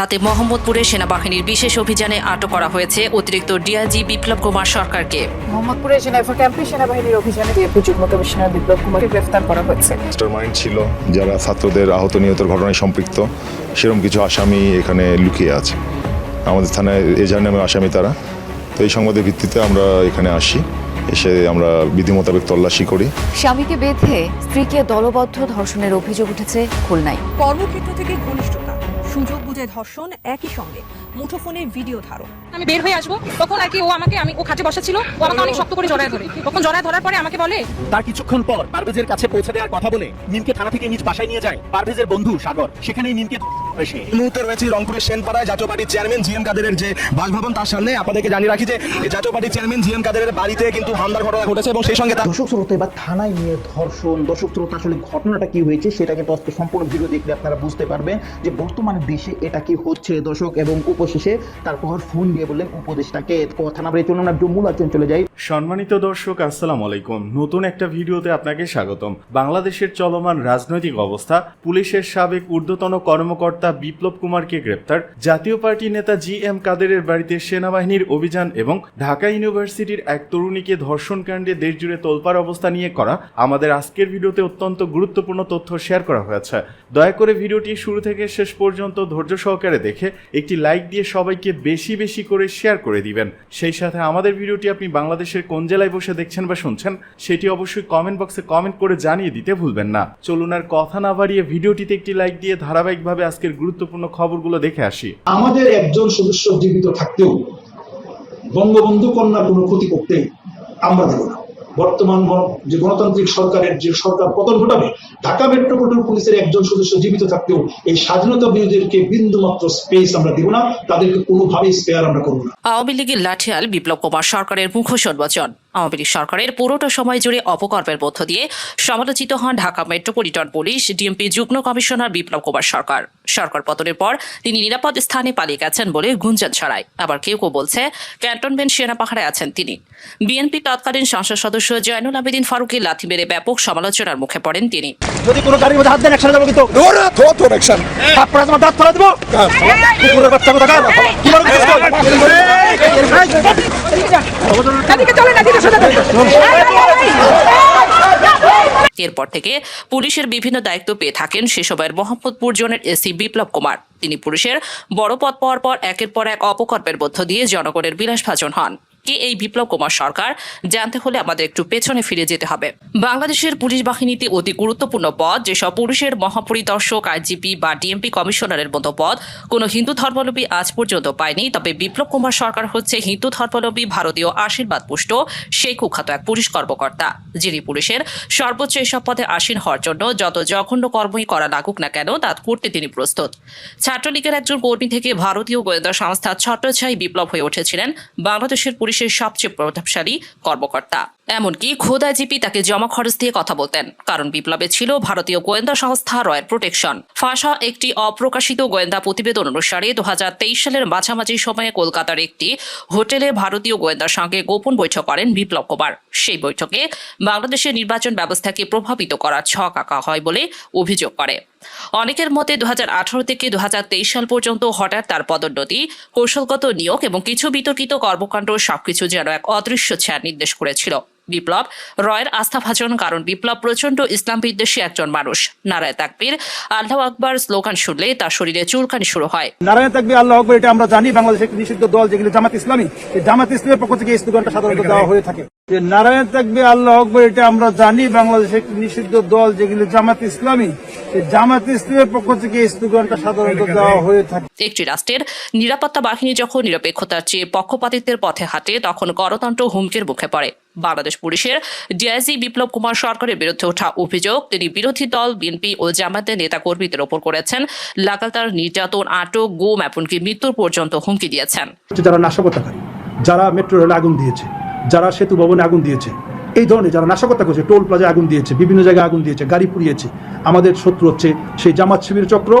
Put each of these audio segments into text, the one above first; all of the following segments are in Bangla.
রাতে মোহাম্মদপুরে সেনাবাহিনীর বিশেষ অভিযানে আটক করা হয়েছে অতিরিক্ত ডিআইজি বিপ্লব কুমার সরকারকে। মোহাম্মদপুরে জেনেভা ক্যাম্পে সেনাবাহিনীর অভিযানে ডিএপি যুগ্ম কমিশনার বিপ্লব কুমারকে গ্রেফতার করা হয়েছে। মাস্টার মাইন্ড ছিল যারা ছাত্রদের আহত নিহতের ঘটনায় সম্পৃক্ত। সেরকম কিছু আসামি এখানে লুকিয়ে আছে। আমাদের থানায় এজাহার নামের আসামি তারা। তো এই সংবাদের ভিত্তিতে আমরা এখানে আসি। এসে আমরা বিধি মোতাবেক তল্লাশি করি। স্বামীকে বেঁধে স্ত্রীকে দলবদ্ধ ধর্ষণের অভিযোগ উঠেছে খুলনায়। কর্মক্ষেত্র থেকে ঘনিষ্ঠতা সুযোগ বুঝে ধর্ষণ একই সঙ্গে। মুঠোফোনে ভিডিও ধারণ। আমি বের হয়ে আসব। তখন আর কি ও আমাকে আমি ও খাটে বসা ছিল। ও আমাকে অনেক শক্ত করে জড়ায় ধরে। তখন জড়ায় ধরার পরে আমাকে বলে তার কিছুক্ষণ পর পারভেজের কাছে পৌঁছে দেওয়ার কথা বলে নিমকে থানা থেকে নিজ বাসায় নিয়ে যায় পারভেজের বন্ধু সাগর। সেখানেই নিমকে সে এই মুহূর্তে রয়েছে রংপুরের সেনপাড়ায় জাতীয় পার্টির চেয়ারম্যান জি এম কাদেরের যে বাসভবন তার সামনে আপনাদেরকে জানিয়ে রাখি যে জাতীয় পার্টির চেয়ারম্যান জি এম কাদেরের বাড়িতে কিন্তু হামলার ঘটনা ঘটেছে এবং সেই সঙ্গে তার দর্শক শ্রোতা এবার থানায় নিয়ে ধর্ষণ। দর্শক শ্রোতা আসলে ঘটনাটা কি হয়েছে সেটা কিন্তু আজকে সম্পূর্ণ ভিডিও দেখলে আপনারা বুঝতে পারবেন যে বর্তমানে দেশে এটা কি হচ্ছে? দর্শক, এবং উপশেষে তারপর ফোন দিয়ে বললেন উপদেশটাকে কথা না বলে চলুন না একটু মূল চলে যাই। সম্মানিত দর্শক, আসসালামু আলাইকুম। নতুন একটা ভিডিওতে আপনাকে স্বাগতম। বাংলাদেশের চলমান রাজনৈতিক অবস্থা, পুলিশের সাবেক ঊর্ধ্বতন কর্মকর্তা বিপ্লব কুমারকে গ্রেপ্তার, জাতীয় পার্টি নেতা জি এম কাদেরের বাড়িতে সেনাবাহিনীর অভিযান এবং ঢাকা ইউনিভার্সিটির এক তরুণীকে ধর্ষণকাণ্ডে দেশজুড়ে তোলপাড় অবস্থা নিয়ে করা আমাদের আজকের ভিডিওতে অত্যন্ত গুরুত্বপূর্ণ তথ্য শেয়ার করা হয়েছে। দয়া করে ভিডিওটি শুরু থেকে শেষ পর্যন্ত ধৈর্য সহকারে দেখে একটি লাইক দিয়ে সবাইকে বেশি বেশি করে শেয়ার করে দিবেন। সেই সাথে আমাদের ভিডিওটি আপনি বাংলাদেশের কোন জেলায় বসে দেখছেন বা শুনছেন, সেটি অবশ্যই কমেন্ট বক্সে কমেন্ট করে জানিয়ে দিতে ভুলবেন না। চলুন আর কথা না বাড়িয়ে ভিডিওটিতে একটি লাইক দিয়ে ধারাবাহিকভাবে আজকের গুরুত্বপূর্ণ খবরগুলো দেখে আসি। আমাদের একজন সদস্য জীবিত থাকতেও বঙ্গবন্ধু কন্যার কোনো ক্ষতি করতে আমরা দেব না। বর্তমান যে গণতান্ত্রিক সরকারের যে সরকার পতন ঘটাবে, ঢাকা মেট্রোপলিটন পুলিশের একজন সদস্য জীবিত থাকতেও এই স্বাধীনতা বিরোধীদেরকে বিন্দুমাত্র স্পেস আমরা দেব না, তাদেরকে কোনোভাবেই স্পেয়ার আমরা করব না। আওয়ামী লীগের লাঠিয়াল বিপ্লব কুমার সরকারের মুখ্য বচন আওয়ামী লীগ সরকারের পুরোটা সময় জুড়ে অপকর্মের মধ্য দিয়ে সমালোচিত হন ঢাকা মেট্রোপলিটন পুলিশ ডিএমপি যুগ্ম কমিশনার বিপ্লব কুমার সরকার। সরকার পতনের পর তিনি নিরাপদ স্থানে পালিয়ে গেছেন বলে গুঞ্জন ছড়ায়। আবার কেউ কেউ বলছে ক্যান্টনমেন্ট সেনা পাহাড়ে আছেন তিনি। বিএনপি তৎকালীন সংসদ সদস্য জয়নুল আবেদিন ফারুকের লাথি মেরে ব্যাপক সমালোচনার মুখে পড়েন তিনি। যদি কোনো গাড়ির মধ্যে হাত দেন একসাথে যাব কিন্তু। আপনারা তোমার দাঁত ফেলা দেবো? কুকুরের বাচ্চা কোথা কি এরপর থেকে পুলিশের বিভিন্ন দায়িত্ব পেয়ে থাকেন সে সময়ের মোহাম্মদপুর জোনের এসি বিপ্লব কুমার। তিনি পুলিশের বড় পদ পাওয়ার পর একের পর এক অপকর্মের মধ্য দিয়ে জনগণের বিলাসভাজন হন। কে এই বিপ্লব কুমার সরকার? জানতে হলে আমাদের একটু পেছনে ফিরে যেতে হবে। বাংলাদেশের পুলিশ বাহিনীতে অতি গুরুত্বপূর্ণ পদ, যেসব পুলিশের মহাপরিদর্শক আইজিপি বা ডিএমপি কমিশনারের মতো পদ, কোনো হিন্দু ধর্মাবলম্বী আজ পর্যন্ত পায়নি। তবে বিপ্লব কুমার সরকার হচ্ছে হিন্দু ধর্মাবলম্বী ভারতীয় আশীর্বাদ পুষ্ট, সেই কুখ্যাত এক পুলিশ কর্মকর্তা, যিনি পুলিশের সর্বোচ্চ এসব পদে আসীন হওয়ার জন্য যত জঘন্য কর্মই করা লাগুক না কেন, তা করতে তিনি প্রস্তুত। ছাত্রলীগের একজন কর্মী থেকে ভারতীয় গোয়েন্দা সংস্থা ছত্রছাই বিপ্লব হয়ে উঠেছিলেন। বাংলাদেশের পুলিশের সবচেয়ে প্রভাবশালী কর্মকর্তা। এমনকি খোদ আইজিপি তাকে জমা খরচ দিয়ে কথা বলতেন, কারণ বিপ্লবে ছিল ভারতীয় গোয়েন্দা সংস্থা রয়্যাল প্রোটেকশন। ফাঁসা একটি অপ্রকাশিত গোয়েন্দা প্রতিবেদন অনুসারে দু সালের মাঝামাঝি সময়ে কলকাতার একটি হোটেলে ভারতীয় গোয়েন্দার সঙ্গে গোপন বৈঠক করেন বিপ্লব কুমার। সেই বৈঠকে বাংলাদেশের নির্বাচন ব্যবস্থাকে প্রভাবিত করার ছক আঁকা হয় বলে অভিযোগ করে। অনেকের মতে দু হাজার আঠারো থেকে দু হাজার তেইশ সাল পর্যন্ত হঠাৎ তার পদোন্নতি, কৌশলগত নিয়োগ এবং কিছু বিতর্কিত কর্মকাণ্ড সবকিছু যেন এক অদৃশ্য ছায়া নির্দেশ করেছিল। বিপ্লব। রয়ের আস্থাভাজন কারণ বিপ্লব প্রচণ্ড ইসলাম বিদ্বেষী একজন মানুষ। নারায় তাকবীর আল্লাহ আকবর স্লোগান শুনলে তার শরীরে চুলকানি শুরু হয়। নারায়ণ থাকবে আল্লাহ আকবর এটা আমরা জানি বাংলাদেশের একটি নিষিদ্ধ দল যেগুলো জামাত ইসলামী। এই জামাত ইসলামের পক্ষ থেকে এই স্লোগানটা সাধারণত দেওয়া হয়ে থাকে। যে নারায়ণ থাকবে আল্লাহ আকবর এটা আমরা জানি বাংলাদেশের একটি নিষিদ্ধ দল যেগুলো জামাত ইসলামী। জামাত ইসলামের পক্ষ থেকে স্লোগানটা সাধারণত দেওয়া হয়ে থাকে। একটি রাষ্ট্রের নিরাপত্তা বাহিনী যখন নিরপেক্ষতার চেয়ে পক্ষপাতিত্বের পথে হাঁটে তখন গণতন্ত্র হুমকির মুখে পড়ে। বাংলাদেশ পুলিশের ডিআইজি বিপ্লব কুমার সরকারের বিরুদ্ধে ওঠা অভিযোগ, তিনি বিরোধী দল, বিএনপি ও জামাতের নেতা কর্মীদের ওপর করেছেন। লাগাতার নির্যাতন, আটক, গুম, এমনকি মৃত্যুর পর্যন্ত হুমকি দিয়েছেন। যারা নাশকতাকারী, যারা মেট্রো রেলে আগুন দিয়েছে, যারা সেতু ভবনে আগুন দিয়েছে এই ধরনের যারা নাশকতা করছে, টোল প্লাজায় আগুন দিয়েছে, বিভিন্ন জায়গায় আগুন দিয়েছে, গাড়ি পুড়িয়েছে, আমাদের শত্রু হচ্ছে সেই জামাত শিবির চক্র,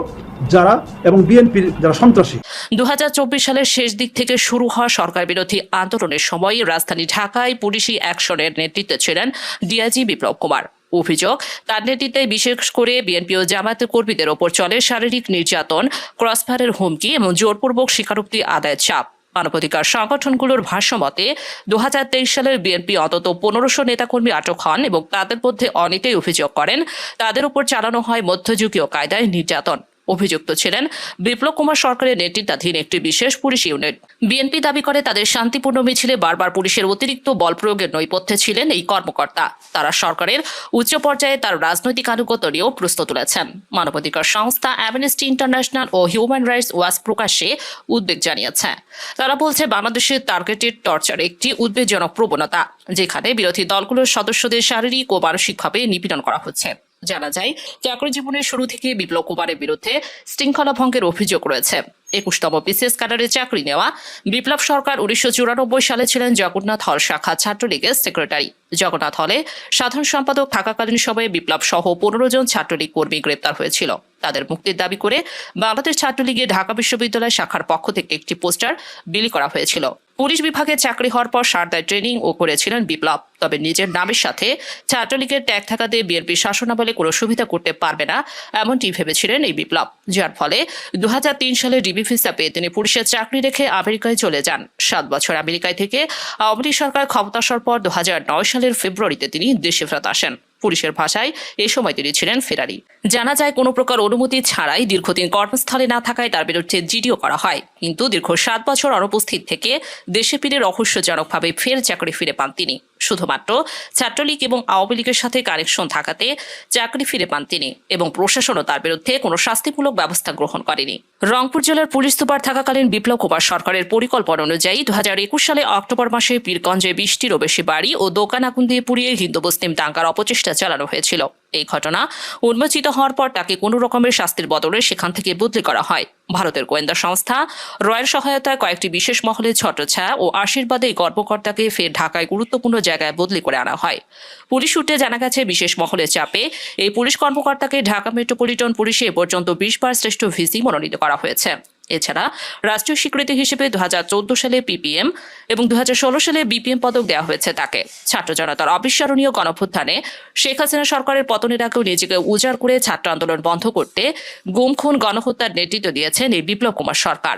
যারা এবং বিএনপির যারা সন্ত্রাসী। দুহাজার চব্বিশ সালের শেষ দিক থেকে শুরু হওয়া সরকার বিরোধী আন্দোলনের সময় রাজধানী ঢাকায় পুলিশি অ্যাকশনের নেতৃত্বে ছিলেন ডিআইজি বিপ্লব কুমার। অভিযোগ, তার নেতৃত্বে বিশেষ করে বিএনপি ও জামায়াতের কর্মীদের ওপর চলে শারীরিক নির্যাতন, ক্রসফায়ারের হুমকি এবং জোরপূর্বক স্বীকারোক্তি আদায়ের চাপ। মানবাধিকার সংগঠনগুলোর ভাষ্যমতে দু হাজার তেইশ সালের বিএনপি অন্তত পনেরোশো নেতাকর্মী আটক হন এবং তাদের মধ্যে অনেকেই অভিযোগ করেন, তাদের উপর চালানো হয় মধ্যযুগীয় কায়দায় নির্যাতন। অভিযুক্ত ছিলেন বিপ্লব কুমার সরকারের নেতৃত্বাধীন একটি বিশেষ পুলিশ ইউনিট। বিএনপি দাবি করে তাদের শান্তিপূর্ণ মিছিলে বারবার পুলিশের অতিরিক্ত বল প্রয়োগের নৈপথ্যে ছিলেন এই কর্মকর্তা। তারা সরকারের উচ্চ পর্যায়ে তার রাজনৈতিক আনুগত্য নিয়েও প্রশ্ন তুলেছেন। মানবাধিকার সংস্থা অ্যামনেস্টি ইন্টারন্যাশনাল ও হিউম্যান রাইটস ওয়াচ প্রকাশ্যে উদ্বেগ জানিয়েছে। তারা বলছে বাংলাদেশের টার্গেটেড টর্চার একটি উদ্বেগজনক প্রবণতা, যেখানে বিরোধী দলগুলোর সদস্যদের শারীরিক ও মানসিকভাবে নিপীড়ন করা হচ্ছে। জানা যায় চাকরি জীবনের শুরু থেকে বিপ্লব কুমারের বিরুদ্ধে শৃঙ্খলা ভঙ্গের অভিযোগ রয়েছে। একুশতম বিসিএস ক্যাডারে চাকরি নেওয়া বিপ্লব সরকার উনিশশো চুরানব্বই সালে ছিলেন জগন্নাথ হল শাখা ছাত্রলীগের সেক্রেটারি। জগন্নাথ হলে সাধারণ সম্পাদক থাকাকালীন সময়ে বিপ্লব সহ পনেরো জন ছাত্রলীগ কর্মী গ্রেপ্তার হয়েছিল। তাদের মুক্তির দাবি করে বাংলাদেশ ছাত্রলীগের ঢাকা বিশ্ববিদ্যালয় শাখার পক্ষ থেকে একটি পোস্টার বিলি করা হয়েছিল। পুলিশ বিভাগে চাকরি হওয়ার পর সারদায় ট্রেনিং ও করেছিলেন বিপ্লব। তবে নিজের নামের সাথে ছাত্রলীগের ট্যাগ থাকাতে বিএনপি শাসনাবলে কোনো সুবিধা করতে পারবে না, এমনটি ভেবেছিলেন এই বিপ্লব। যার ফলে দু হাজার তিন সালে ডিবি ভিসা পেয়ে তিনি পুলিশের চাকরি রেখে আমেরিকায় চলে যান। সাত বছর আমেরিকায় থেকে আওয়ামী সরকার ক্ষমতা আসার পর দু হাজার নয় সালের ফেব্রুয়ারিতে তিনি দেশে ফেরত আসেন। পুলিশের ভাষায় এ সময় তিনি ছিলেন ফেরারি। জানা যায়, কোনো প্রকার অনুমতি ছাড়াই দীর্ঘদিন কর্মস্থলে না থাকায় তার বিরুদ্ধে জিডিও করা হয়। কিন্তু দীর্ঘ সাত বছর অনুপস্থিত থেকে দেশে ফিরে রহস্যজনকভাবে ফের চাকরি ফিরে পান তিনি। শুধুমাত্র ছাত্রলীগ এবং আওয়ামী লীগের সাথে কানেকশন থাকাতে চাকরি ফিরে পান তিনি এবং প্রশাসনও তার বিরুদ্ধে কোনো শাস্তিমূলক ব্যবস্থা গ্রহণ করেনি। রংপুর জেলার পুলিশ সুপার থাকাকালীন বিপ্লব কুমার সরকারের পরিকল্পনা অনুযায়ী দু হাজার একুশ সালে অক্টোবর মাসে পীরগঞ্জে বৃষ্টিরও বেশি বাড়ি ও দোকান আগুন দিয়ে পুড়িয়ে হিন্দু মুসলিম দাঙ্গার অপচেষ্টা চালানো হয়েছিল। এই ঘটনা উন্মোচিত হওয়ার পর তাকে কোনো রকমের শাস্তির বদলে সেখান থেকে বদলি করা হয়। ভারতের গোয়েন্দা সংস্থা রয়ের সহায়তায় কয়েকটি বিশেষ মহলের ছত্রছায়া ও আশীর্বাদে এই কর্মকর্তাকে ফের ঢাকায় গুরুত্বপূর্ণ জায়গায় বদলি করে আনা হয়। পুলিশ সূত্রে জানা গেছে, বিশেষ মহলের চাপে এই পুলিশ কর্মকর্তাকে ঢাকা মেট্রোপলিটন পুলিশে এ পর্যন্ত বিশ বার শ্রেষ্ঠ ভিসি মনোনীত করা হয়েছে। এছাড়া রাষ্ট্রীয় স্বীকৃতি হিসেবে দুহাজার চোদ্দ সালে পিপিএম এবং দুহাজার ষোলো সালে বিপিএম পদক দেওয়া হয়েছে তাকে। ছাত্র জনতার অবিস্মরণীয় গণভ্যুত্থানে শেখ হাসিনা সরকারের পতনের আগেও নিজেকে উজাড় করে ছাত্র আন্দোলন বন্ধ করতে গুম খুন গণহত্যার নেতৃত্ব দিয়েছেন এই বিপ্লব কুমার সরকার।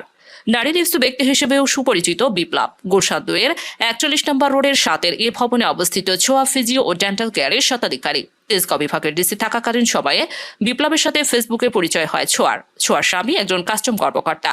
নারী নিস্তু ব্যক্তি হিসেবেও সুপরিচিত বিপ্লব। গুলশান দুয়ের একচল্লিশ নম্বর রোডের সাতের এ ভবনে অবস্থিত ছোয়া ফিজিও ও ডেন্টাল কেয়ারের শতাধিকারী। তেজগাঁও বিভাগের ডিসি থাকাকালীন সময়ে বিপ্লবের সাথে ফেসবুকে পরিচয় হয় ছোয়ার। ছোয়ার স্বামী একজন কাস্টম কর্মকর্তা।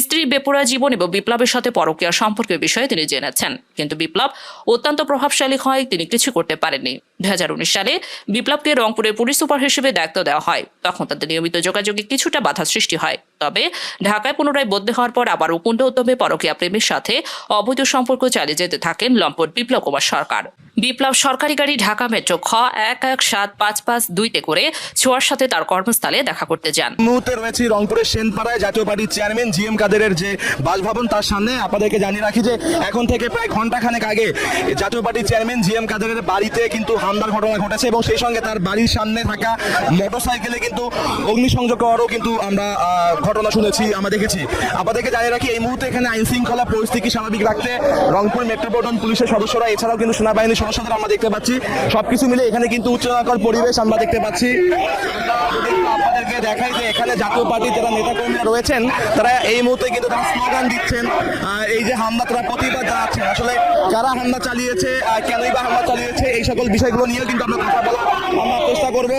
স্ত্রী বেপরা জীবন এবং বিপ্লবের সাথে পরকীয়া সম্পর্কের বিষয়ে তিনি জেনেছেন। কিন্তু বিপ্লব অত্যন্ত প্রভাবশালী হয়, তিনি কিছু করতে পারেননি। দু সালে বিপ্লবকে রংপুরের পুলিশ সুপার হিসেবে দায়িত্ব দেওয়া হয়। তখন তাদের নিয়মিত যোগাযোগে কিছুটা বাধা সৃষ্টি হয়। তবে ঢাকায় পুনরায় বদলি হওয়ার পর আবার উকুণ্ড উদ্যমে পরকীয়া প্রেমের সাথে অবৈধ সম্পর্ক চালিয়ে যেতে থাকেন লম্পট বিপ্লব কুমার সরকার। বিপ্লব সরকারি গাড়ি ঢাকা মেট্রো খ এক এক সাত পাঁচ পাঁচ দুইতে করে ছোঁয়ার সাথে তার কর্মস্থলে দেখা করতে যান। মুহূর্তে রয়েছে রংপুরের সেনপাড়ায় জাতীয় পার্টির চেয়ারম্যান জি এম কাদেরের যে বাসভবন তার সামনে। আপনাদেরকে জানিয়ে রাখি যে এখন থেকে প্রায় ঘন্টাখানেক আগে জাতীয় পার্টির চেয়ারম্যান জি এম কাদেরের বাড়িতে কিন্তু হামলার ঘটনা ঘটেছে এবং সেই সঙ্গে তার বাড়ির সামনে থাকা মোটরসাইকেলে কিন্তু অগ্নিসংযোগ করারও কিন্তু আমরা ঘটনা শুনেছি, আমরা দেখেছি। আপনাদেরকে জানিয়ে রাখি, এই মুহূর্তে এখানে আইন শৃঙ্খলা পরিস্থিতি স্বাভাবিক রাখতে রংপুর মেট্রোপলিটন পুলিশের সদস্যরা, এছাড়াও কিন্তু সেনাবাহিনীর সদস্যদের আমরা দেখতে পাচ্ছি। সবকিছু মিলে এখানে কিন্তু উচ্চনাকর পরিবেশ আমরা দেখতে পাচ্ছি। আপনাদেরকে দেখাই যে এখানে জাতীয় যারা রয়েছেন, তারা এই মুহূর্তে কিন্তু তারা স্লোগান দিচ্ছেন। এই যে হামলা, তারা প্রতিবাদ জানাচ্ছেন। আসলে কারা হামলা চালিয়েছে কেনই বা হামলা চালিয়েছে, এই সকল বিষয়গুলো নিয়েও কিন্তু আমরা কথা বলার আমরা চেষ্টা করব।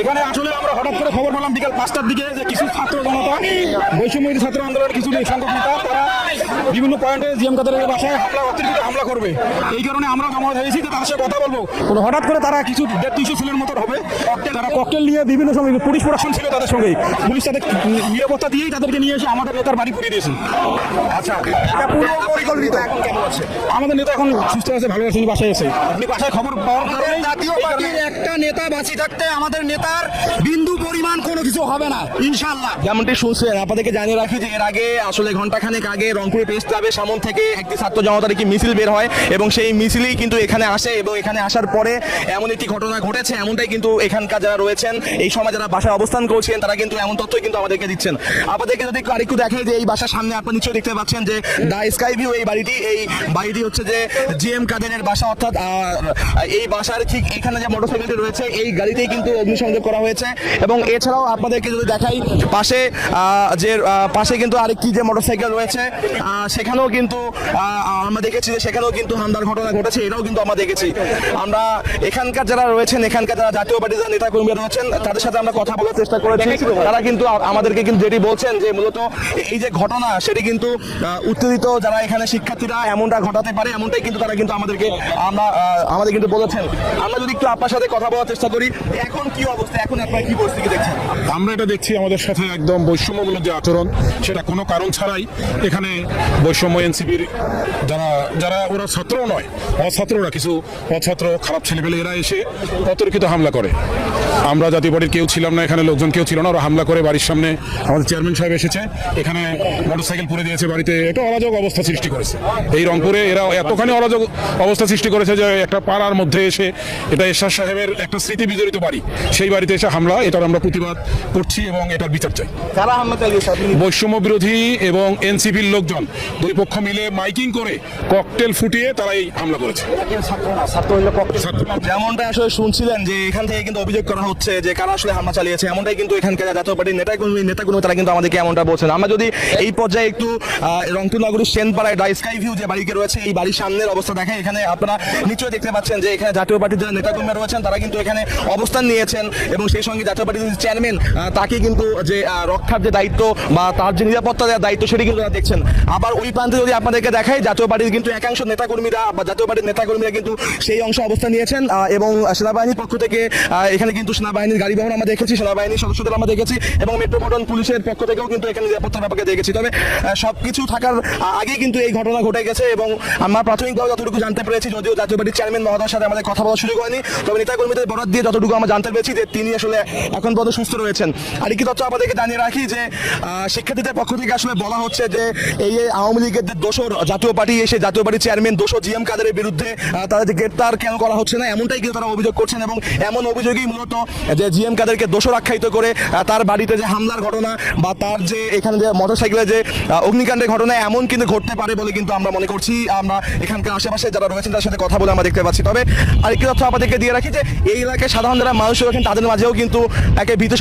এখানে? আসলে আমরা হঠাৎ করে খবর পেলাম বিকাল পাঁচটার দিকে যে কিছু ছাত্র জনতা, বৈষম্যবিরোধী ছাত্র আন্দোলনের কিছু তারা বিভিন্ন পয়েন্টে জিএম কাদের বাসায় হামলা, অতিরিক্ত হামলা করবে। এই কারণে আমরা জমা হয়েছি যে তাদের সাথে কথা বলব। হঠাৎ করে তারা কিছু দেড় দুইশো ছেলের মতো হবে। তারা ককটেল নিয়ে বিভিন্ন সময় পুলিশ প্রশাসন ছিল তাদের সঙ্গে। পুলিশ তাদের নিরাপত্তা দিয়েই তাদেরকে নিয়ে এসে আমাদের নেতার বাড়ি পুড়িয়ে দিয়েছে। আচ্ছা এটা পুরো পরিকল্পিত। এখন কেমন আছে আমাদের নেতা এখন সুস্থ আছে ভালো আছে বাসায় আছে। আপনি বাসায় খবর পাওয়ার কারণে জাতীয় পার্টির একটা নেতা বাঁচি থাকতে আমাদের নেতার বিন্দু পরিমাণ কোনো কিছু হবে না ইনশাল্লাহ যেমনটি শুনছেন আপনাদেরকে জানিয়ে রাখি যে এর আগে আসলে ঘন্টাখানেক আগে রংপুর প্রেস ক্লাবের সামন থেকে একটি ছাত্র জনতার একটি মিছিল বের হয় এবং সেই মিছিলেই কিন্তু এখানে আসে এবং এখানে আসার পরে এমন একটি ঘটনা ঘটেছে, এমনটাই কিন্তু এখানকার যারা রয়েছেন, এই সময় যারা বাসায় অবস্থান করছেন, তারা কিন্তু এমন তথ্যই কিন্তু আমাদেরকে দিচ্ছেন। আপনাদেরকে যদি আরেকটু দেখে যে এই বাসার সামনে আপনার নিশ্চয়ই দেখতে পাচ্ছেন যে দা স্কাই ভিউ এই বাড়িটি এই বাড়িটি হচ্ছে যে জি এম কাদেরের বাসা অর্থাৎ এই বাসার ঠিক এখানে যে মোটরসাইকেলটি রয়েছে, এই গাড়িতেই কিন্তু অগ্নিসংযোগ করা হয়েছে। এবং এছাড়াও আপনাদেরকে যদি দেখাই পাশে যে পাশে কিন্তু আরেকটি যে মোটরসাইকেল রয়েছে সেখানেও কিন্তু আমরা দেখেছি যে সেখানেও কিন্তু হামলার ঘটনা ঘটেছে, এটাও কিন্তু আমরা দেখেছি। আমরা এখানকার যারা রয়েছেন, এখানকার যারা জাতীয় পার্টির যারা নেতা কর্মীরা রয়েছেন, তাদের সাথে আমরা কথা বলার চেষ্টা করেছি। তারা কিন্তু আমাদেরকে কিন্তু যেটি বলছেন যে মূলত এই যে ঘটনা, সেটি কিন্তু উত্তেজিত যারা এখানে শিক্ষার্থীরা এমনটা ঘটাতে পারে, এমনটাই কিন্তু তারা কিন্তু আমাদেরকে, আমরা আমাদের কিন্তু বলেছেন। আমরা যদি একটু আপনার সাথে কথা বলার চেষ্টা করি, এখন কি অবস্থা? এখন আপনার কি পরিস্থিতি দেখছেন? আমরা এটা দেখছি আমাদের সাথে একদম বৈষম্যমূলক যে আচরণ, সেটা কোনো কারণ ছাড়াই এখানে বৈষম্য এনসিপির যারা যারা ওরা ছাত্রও নয় অছাত্ররা কিছু অছাত্র খারাপ ছেলেপেলে এরা এসে অতর্কিত হামলা করে। আমরা জাতীয় পার্টির কেউ ছিলাম না এখানে লোকজন কেউ ছিল না ওরা হামলা করে বাড়ির সামনে আমাদের চেয়ারম্যান সাহেব এসেছে। এখানে মোটরসাইকেল পুড়ে দিয়েছে বাড়িতে এটা অরাজক অবস্থা সৃষ্টি করেছে। এই রংপুরে এরা এতখানি অরাজক অবস্থা সৃষ্টি করেছে যে একটা পাড়ার মধ্যে এসে এটা এরশাদ সাহেবের একটা স্মৃতি বিজড়িত বাড়ি। সেই বাড়িতে এসে হামলা এটার আমরা প্রতিবাদ করছি এবং এটার বিচার চাই। বৈষম্য বিরোধী এবং এনসিপির লোকজন দুই পক্ষ মিলে মাইকিং করে ককটেল ফুটিয়ে তারা এই হামলা করেছে। ছাত্র- যেমনটা আসলে শুনছিলেন যে এখান থেকে কিন্তু অভিযোগ করা হচ্ছে যে কারা আসলে হামলা চালিয়েছে এমনটাই কিন্তু এখানকার জাতীয় পার্টির নেতা কর্মী তারা কিন্তু আমাদেরকে এমনটা বলছেন। আমরা যদি এই পর্যায়ে একটু রংপুর নগরীর সেনপাড়ায় ডাই স্কাই ভিউ যে বাড়িকে রয়েছে এই বাড়ির সামনের অবস্থা দেখেন এখানে আপনারা নিশ্চয়ই দেখতে পাচ্ছেন যে এখানে জাতীয় পার্টির যারা নেতা কর্মীরা রয়েছেন তারা কিন্তু এখানে অবস্থান নিয়েছেন এবং সেই সঙ্গে জাতীয় পার্টির যে চেয়ারম্যান তাকে কিন্তু যে রক্ষার যে দায়িত্ব বা তার যে নিরাপত্তা দেওয়ার দায়িত্ব সেটি কিন্তু তারা দেখছেন। আবার ওই প্রান্তে যদি আপনাদেরকে দেখাই জাতীয় পার্টির কিন্তু একাংশ নেতাকর্মীরা বা জাতীয় পার্টির নেতাকর্মীরা কিন্তু সেই অংশে অবস্থান নিয়েছেন এবং সেনাবাহিনীর পক্ষ থেকে এখানে কিন্তু সেনাবাহিনীর গাড়ি বহন আমরা দেখেছি সেনাবাহিনীর সদস্যদের আমরা দেখেছি এবং মেট্রোপলিটন পুলিশের পক্ষ থেকেও কিন্তু এখানে নিরাপত্তার ব্যাপারে দেখেছি। তবে আহ, সবকিছু থাকার আগে কিন্তু এই ঘটনা ঘটে গেছে এবং আমরা প্রাথমিকভাবে যতটুকু জানতে পেরেছি যদিও জাতীয় পার্টির চেয়ারম্যান মহোদয়ের সাথে আমাদের কথা বলার সুযোগ হয়নি তবে নেতাকর্মীদের বরাদ দিয়ে যতটুকু আমরা জানতে পেরেছি যে তিনি আসলে এখন পর্যন্ত সুস্থ রয়েছেন। আর কি তথ্য আমাদেরকে জানিয়ে রাখি যে শিক্ষার্থীদের পক্ষ থেকে আসলে বলা হচ্ছে যে এই আওয়ামী লীগের দোষর জাতীয় পার্টি এসে জাতীয় পার্টির চেয়ারম্যান দোষর জিএম কাদের বিরুদ্ধে তাদের গ্রেপ্তার কেন করা হচ্ছে না? এমনটাই কিন্তু তারা অভিযোগ করছেন এবং এমন অভিযোগই মূলত যে জিএম কাদেরকে দোষর আখ্যায়িত করে তার বাড়িতে যে হামলার ঘটনা বা তার যে এখানে যে মোটরসাইকেলে যে আহ, অগ্নিকাণ্ডের ঘটনা এমন কিন্তু ঘটতে পারে বলে কিন্তু আমরা মনে করছি। আমরা এখানকার আশেপাশে যারা রয়েছেন তার সাথে কথা বলে আমরা দেখতে পাচ্ছি। তবে আরেকটি তথ্য আপনাদেরকে দিয়ে রাখি যে এই এলাকায় সাধারণ যারা মানুষ রয়েছেন তাদের মাঝেও কিন্তু একে ভীত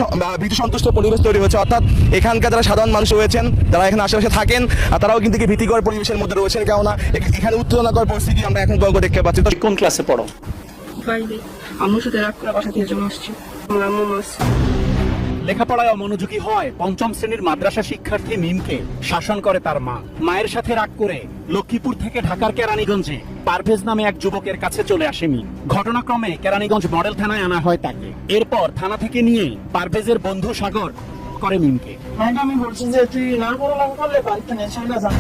ভীত সন্তুষ্ট পরিবেশ তৈরি হয়েছে। অর্থাৎ এখানকার যারা সাধারণ মানুষ রয়েছেন যারা এখানে আশেপাশে থাকেন তারাও কিন্তু ভীতিকর পরিবেশের মধ্যে রয়েছেন। কেননা এখানে উত্তেজনাকর পরিস্থিতি আমরা এখন পর্যন্ত দেখতে পাচ্ছি তো কোন ক্লাসে পড়ো? বাইরে আম্মুর সাথে রাগ করে বাসা থেকে চলে আসছি। আমার আম্মু মাস। লেখাপড়ায় অমনোযোগী হয় পঞ্চম শ্রেণির মাদ্রাসা শিক্ষার্থী মিমকে। শাসন করে তার মা। মায়ের সাথে রাগ করে লক্ষ্মীপুর থেকে ঢাকার কেরানীগঞ্জে। পারভেজ নামে এক যুবকের কাছে চলে আসে মিম। ঘটনাক্রমে কেরানীগঞ্জ মডেল থানায় আনা হয় তাকে। এরপর থানা থেকে নিয়ে পারভেজের বন্ধু সাগর করে মিমকে। আমি বলছি যে তুই না করো না করলে বাড়িতে নিয়ে চলে যা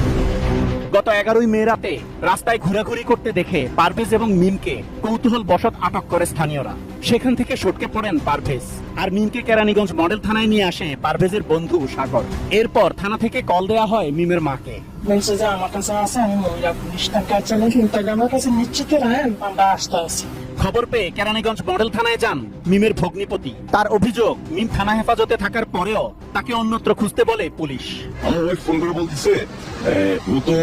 গত এগারোই মে রাতে রাস্তায় ঘোরাঘুরি করতে দেখে পারভেজ এবং মিমকে কৌতূহল বসত আটক করে স্থানীয়রা। সেখান থেকে সটকে পড়েন পারভেজ। আর মিমকে কেরানীগঞ্জ মডেল থানায় নিয়ে আসে পারভেজের বন্ধু সাগর। এরপর থানা থেকে কল দেওয়া হয় মিমের মাকে। আমার কাছে আছে, আমি মহিলা পুলিশ তার কাছে আমার কাছে নিশ্চিত আমরা আসতে আছি খবর পেয়ে কেরানীগঞ্জ মডেল থানায় যান মিমের ভগ্নিপতি। তার অভিযোগ মিম থানা হেফাজতে থাকার পরেও তাকে অন্যত্র খুঁজতে বলে পুলিশ। আমার ফোন করে বলতেছে ও তো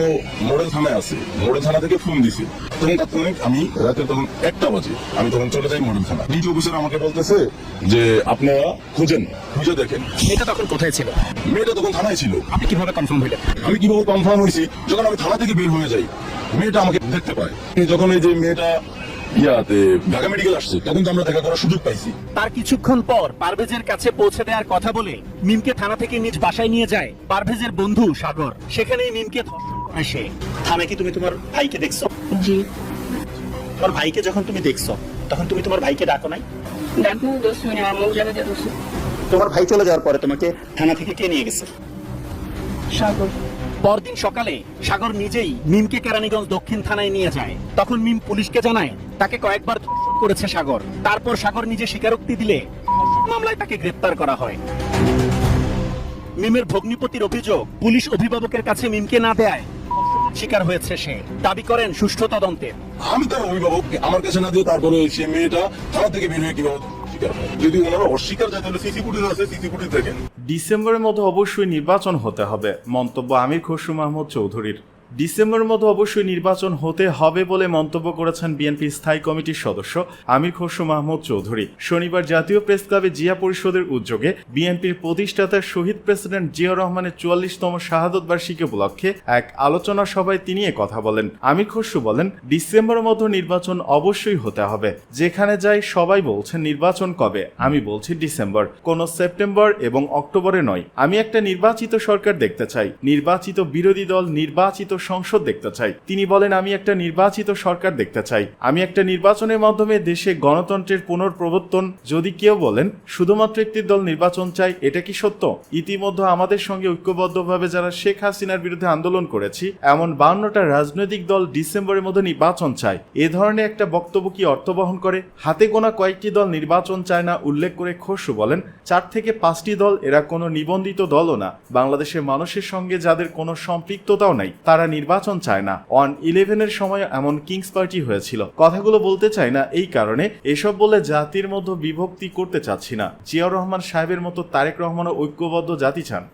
মডেল থানায় আছে মডেল থানা থেকে ফোন দিছে। তখন তাৎক্ষণিক আমি রাতে তখন একটা বাজে আমি তখন চলে যাই মডেল থানা ডিটি অফিসার আমাকে বলতেছে যে আপনারা খুঁজেন খুঁজে দেখেন। এটা তখন কোথায় ছিল? মেয়েটা তখন থানায় ছিল। আপনি কীভাবে কনফার্ম হইলেন? আমি কীভাবে কনফার্ম হয়েছি? যখন আমি থানা থেকে বের হয়ে যাই মেয়েটা আমাকে দেখতে পায়। যখন এই যে মেয়েটা ইয়াতে ঢাকা মেডিকেল আসছে তখন তো আমরা দেখা করার সুযোগ পাইছি। তার কিছুক্ষণ পর পারভেজের কাছে পৌঁছে দেওয়ার কথা বলে মিমকে থানা থেকে নিজ বাসায় নিয়ে যায় পারভেজের বন্ধু সাগর। সেখানেই মিমকে ধর্ষণ করে সে। থানায় কি তুমি তোমার ভাইকে দেখছ? জি। তোমার ভাইকে যখন তুমি দেখছ তখন তুমি তোমার ভাইকে ডাকো নাই? মিনিট যে তোমার ভাই চলে যাওয়ার পরে তোমাকে থানা থেকে কে নিয়ে গেছে? সাগর। পরদিন সকালে সাগর নিজেই মিমকে কেরানীগঞ্জ দক্ষিণ থানায় নিয়ে যায়। তখন মিম পুলিশকে জানায়, তাকে কয়েকবার করেছে সাগর। তারপর সাগর নিজে স্বীকারোক্তি দিলে মামলায় তাকে গ্রেপ্তার করা হয়। মিমের ভগ্নিপতির অভিযোগ পুলিশ অভিভাবকের কাছে মিমকে না দেয় শিকার হয়েছে সে। দাবি করেন সুষ্ঠু তদন্তের আমি তার অভিভাবক আমার কাছে না দিয়ে তারপরে সে মেয়েটা থানা থেকে বের হয়ে কীভাবে যদি ওনারা অস্বীকার যায় তাহলে সিসি ফুটেজ আছে সিসি ফুটেজ দেখেন। ডিসেম্বরের মতো অবশ্যই নির্বাচন হতে হবে। মন্তব্য আমির খসরু মাহমুদ চৌধুরীর। ডিসেম্বরের মতো অবশ্যই নির্বাচন হতে হবে বলে মন্তব্য করেছেন বিএনপি স্থায়ী কমিটির সদস্য আমির খসরু মাহমুদ চৌধুরী। শনিবার জাতীয় প্রেস ক্লাবে জিয়া পরিষদের উদ্যোগে বিএনপির প্রতিষ্ঠাতা শহীদ প্রেসিডেন্ট জিয়া রহমানের চুয়াল্লিশতম শাহাদত বার্ষিকী উপলক্ষে এক আলোচনা সভায় তিনি কথা বলেন। আমির খসরু বলেন ডিসেম্বরের মতো নির্বাচন অবশ্যই হতে হবে। যেখানে যাই সবাই বলছেন নির্বাচন কবে? আমি বলছি ডিসেম্বর। কোন সেপ্টেম্বর এবং অক্টোবরে নয়। আমি একটা নির্বাচিত সরকার দেখতে চাই। নির্বাচিত বিরোধী দল, নির্বাচিত সংসদ দেখতে চাই। তিনি বলেন, আমি একটা নির্বাচিত সরকার দেখতে চাই। আমি একটা নির্বাচনের মাধ্যমে দেশে গণতন্ত্রের পুনর্প্রবর্তন। যদি কেউ বলেন, শুধুমাত্র একটি দল নির্বাচন চাই, এটা কি সত্য? ইতিমধ্যে আমাদের সঙ্গে ঐক্যবদ্ধভাবে যারা শেখ হাসিনার বিরুদ্ধে আন্দোলন করেছি, এমন বাউন্নটা রাজনৈতিক দল ডিসেম্বরের মধ্যে নির্বাচন চায়। এ ধরনের একটা বক্তব্য কি অর্থ বহন করে? হাতে গোনা কয়েকটি দল নির্বাচন চায় না, উল্লেখ করে খসরু বলেন, চার থেকে পাঁচটি দল এরা কোনো নিবন্ধিত দলও না। বাংলাদেশের মানুষের সঙ্গে যাদের কোনো সম্পৃক্ততাও নাই, তারা নির্বাচন চায় না। ওয়ান ইলেভেনের সময় এমন কিংস পার্টি হয়েছিল। কথাগুলো বলতে চাই না এই কারণে। এসব বলে জাতির মধ্যে বিভক্তি করতে চাচ্ছি না। জিয়াউর রহমান সাহেবের মতো তারেক রহমানও ঐক্যবদ্ধ জাতি চান।